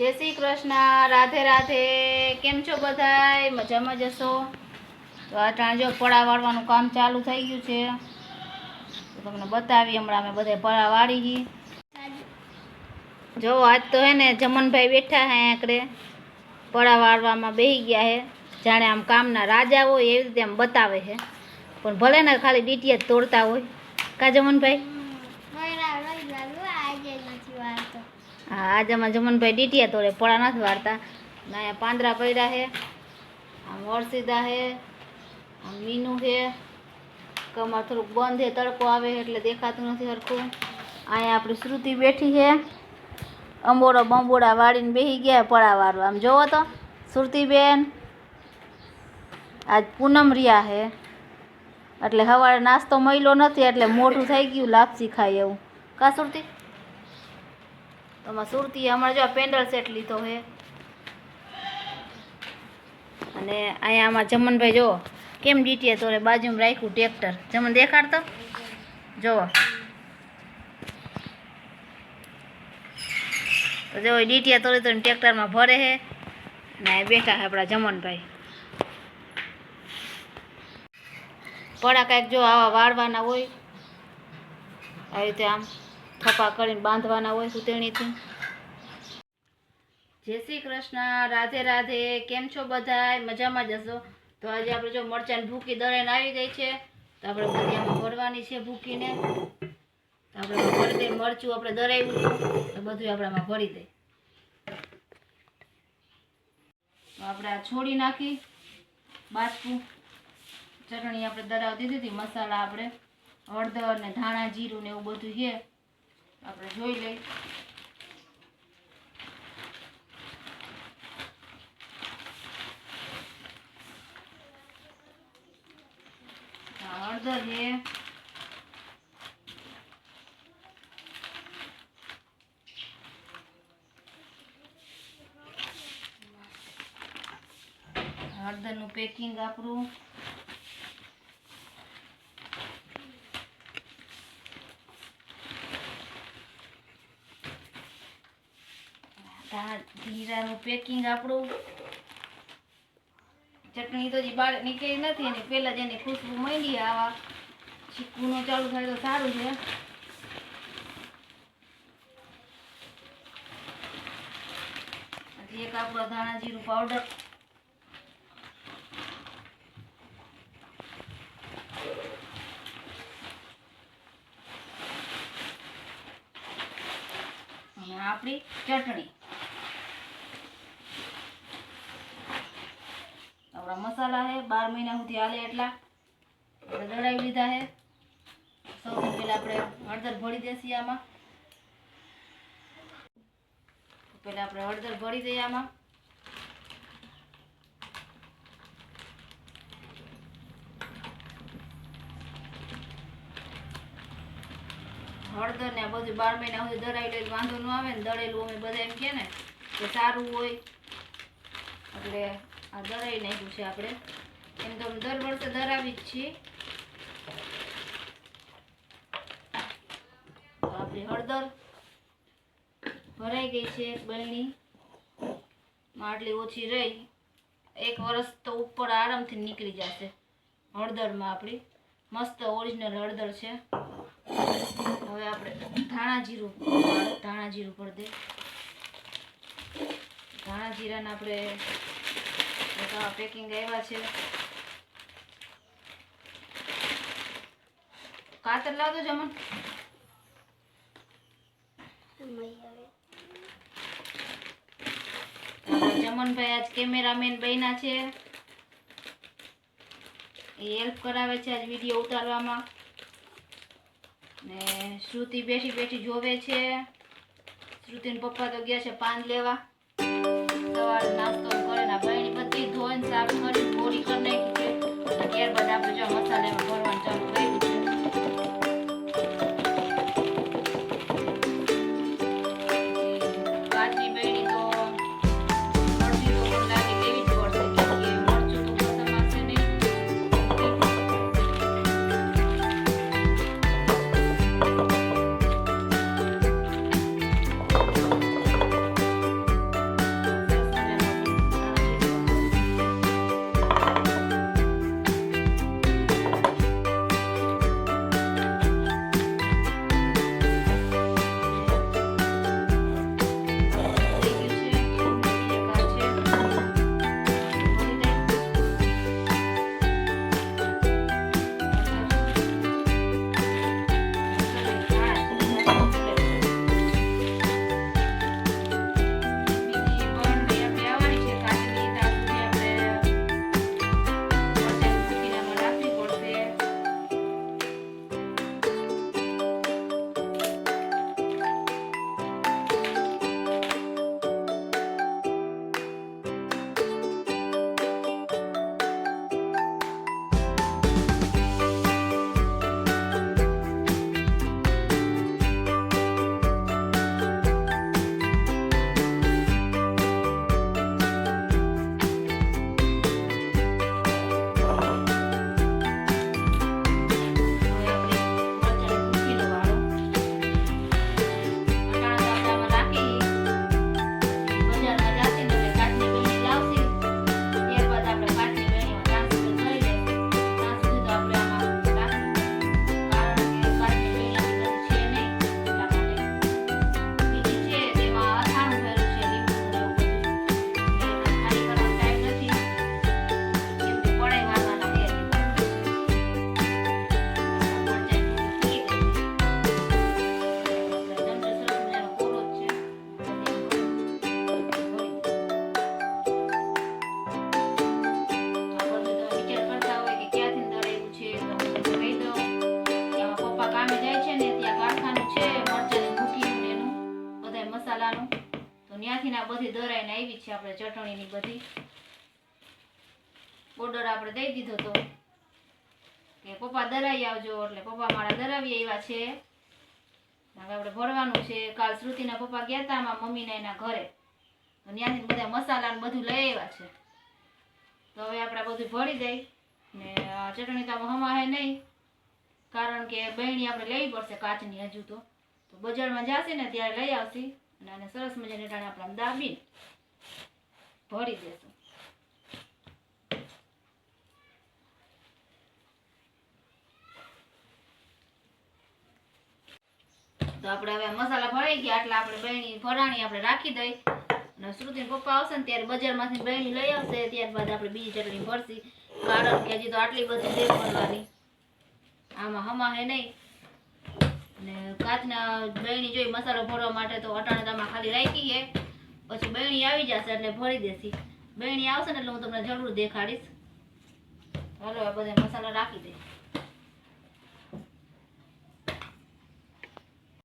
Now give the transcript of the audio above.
જય શ્રી કૃષ્ણ, રાધે રાધે. કેમ છો બધાય? મજામાં જશો તો આ ટાણજો પડા વાળવાનું કામ ચાલુ થઈ ગયું છે. તો તમને બતાવી હમણાં અમે બધા પડા વાળી ગઈ જો, આજ તો હે ને જમનભાઈ બેઠા હે આકડે. પડા વાળવામાં બેસી ગયા હે. જાણે આમ કામના રાજા હોય એવી રીતે આમ બતાવે છે પણ ભલે ને ખાલી ડીટીએ તોડતા હોય. કા જમનભાઈ? હા, આજે અમારા જમનભાઈ ડીટીયા તોડે પડા નથી વાળતા. અહીંયા પાંદરા પડ્યા છે, આમ વરસીદા છે, આમ મીનું છે. કમર થોડુંક બંધ છે, તડકો આવે એટલે દેખાતું નથી સરખું. અહીંયા આપણી શ્રુતિ બેઠી છે. અંબોડો બંબોડા વાળીને બેસી ગયા પડા વાળવા. આમ જોવો તો, શ્રુતિબેન, આજ પૂનમ રહ્યા છે. એટલે સવારે નાસ્તો મળ્યો નથી, એટલે મોટું થઈ ગયું, લાપસી ખાય એવું કા સુરતી તમારે સુરતી હમણાં જો પેન્ડલ સેટ લીધો છે અને અહીંયા આમાં જમનભાઈ જુઓ, કેમ ડીટીએ તો બાજુમાં રાખ્યું ટ્રેક્ટર જમન દેખાડતો? જુઓ. તો જો ડીટીયા તોડી તો ટ્રેક્ટરમાં ભરે છે ને અહીં બેઠા છે આપણા જમનભાઈ. પડા કાંઈક જો આવા વાળવાના હોય, આવી રીતે આમ. થપા કરીને બાંધવાના હોય સુતેણીથી. જય શ્રી કૃષ્ણ, રાધે રાધે. કેમ છો બધા મજામાં જશો તો આજે આપણે જો મરચાંની ભૂકી દળાઈને આવી ગઈ છે, તો આપણે આમાં ભરવાની છે ભૂકીને. તો આપણે ભરી દઈએ, મરચું આપણે દળાવ્યું તો બધું આપણે આમાં ભરી દઈએ. આપણે છોડી નાખી બાજકું ચટણી આપણે દળાવી દીધી હતી, મસાલા આપણે, હળદર ને ધાણા જીરું ને એવું બધું છે. આપણે જોઈ લઈ હળદર છે હળદરનું પેકિંગ આપણું ધાણા પેકિંગ આપણું. ચટણી તો જે બહાર નીકળી નથી અને પહેલાં જ એની ખુશ્બુ માંડી આવા. ચીકુનો ચાલુ થાય તો સારું છે. એક આપણો ધાણા જીરું પાવડર આપણી ચટણી. આપણા મસાલા છે બાર મહિના સુધી હાલે એટલા. આપણે દળાવી લીધા છે સૌથી પહેલા આપણે હળદર ભળી દેસી આમાં. પહેલા આપણે હળદર ભળી દઈએ આમાં. હળદર ને બધું બાર મહિના સુધી દળાવી લઈ વાંધો ન આવે ને દળેલું અમે બધા એમ કે ને કે સારું હોય. એટલે આ દરાઈ નાખ્યું છે આપણે. એમ તો દર વર્ષે દળાવી જ છીએ. આપણી હળદર ભરાઈ ગઈ છે બળની માં આટલી ઓછી રહી. એક વર્ષ તો ઉપર આરામથી નીકળી જશે હળદરમાં આપણી. મસ્ત ઓરિજિનલ હળદર છે. હવે આપણે ધાણા જીરું ધાણા જીરું પર દે ધાણા જીરાને આપણે બધા પેકિંગ આવ્યા છે. કાતર લાવજો જમન જમનભાઈ આજ કેમેરામેન બન્યા છે. એ હેલ્પ કરાવે છે આજ વીડિયો ઉતારવામાં. ને શ્રુતિ બેઠી બેઠી જોવે છે. શ્રુતિના પપ્પા તો ગયા છે પાન લેવા. સવારે નાસ્તો સાફ કરી પૂરી કરી નાખી છે ત્યારબાદ આપણે જો Thank you. ત્યાંથી આ બધી દરાઈને આવી છે આપણે ચટણીની બધી. ઓર્ડર આપણે દઈ દીધો તો. કે પપ્પા દરાઈ આવજો એટલે પપ્પા મારા દરાવી આવ્યા છે. હવે આપણે ભરવાનું છે. કાલ શ્રુતિના પપ્પા ગયા હતા આમાં મમ્મીના એના ઘરે. તો ત્યાંથી બધા મસાલા બધું લઈ આવ્યા છે. તો હવે આપણે બધું ભરી દઈ. ને ચટણી તો હમાહે નહીં. કારણ કે બહેણી આપણે લેવી પડશે કાચની હજુ તો. તો બજારમાં જશે ને ત્યારે લઈ આવશી. અને આને સરસ મજાને ટાણે આપણે દાબી ભરી દેશું. તો આપણે હવે મસાલા ભરાઈ ગયા એટલે આપણે બહેણી ભરાણી આપણે રાખી દઈ. અને શ્રુતિ પપ્પા આવશે ને ત્યારે બજારમાંથી બહેણી લઈ આવશે, ત્યારબાદ આપણે બીજી ચટણી ભરશી. કારણ કે હજી તો આટલી બધી છે ભરવાની આમાં હમા હે નહીં. ને કાચના બહેણી જોઈ મસાલો ભરવા માટે તો અટાણે ખાલી રાખી છે. પછી બહેણી આવી જશે એટલે ભરી દેશી. બહેણી આવશે ને એટલે હું તમને જરૂર દેખાડીશ. હાલો, આ બધા મસાલા રાખી દઈશ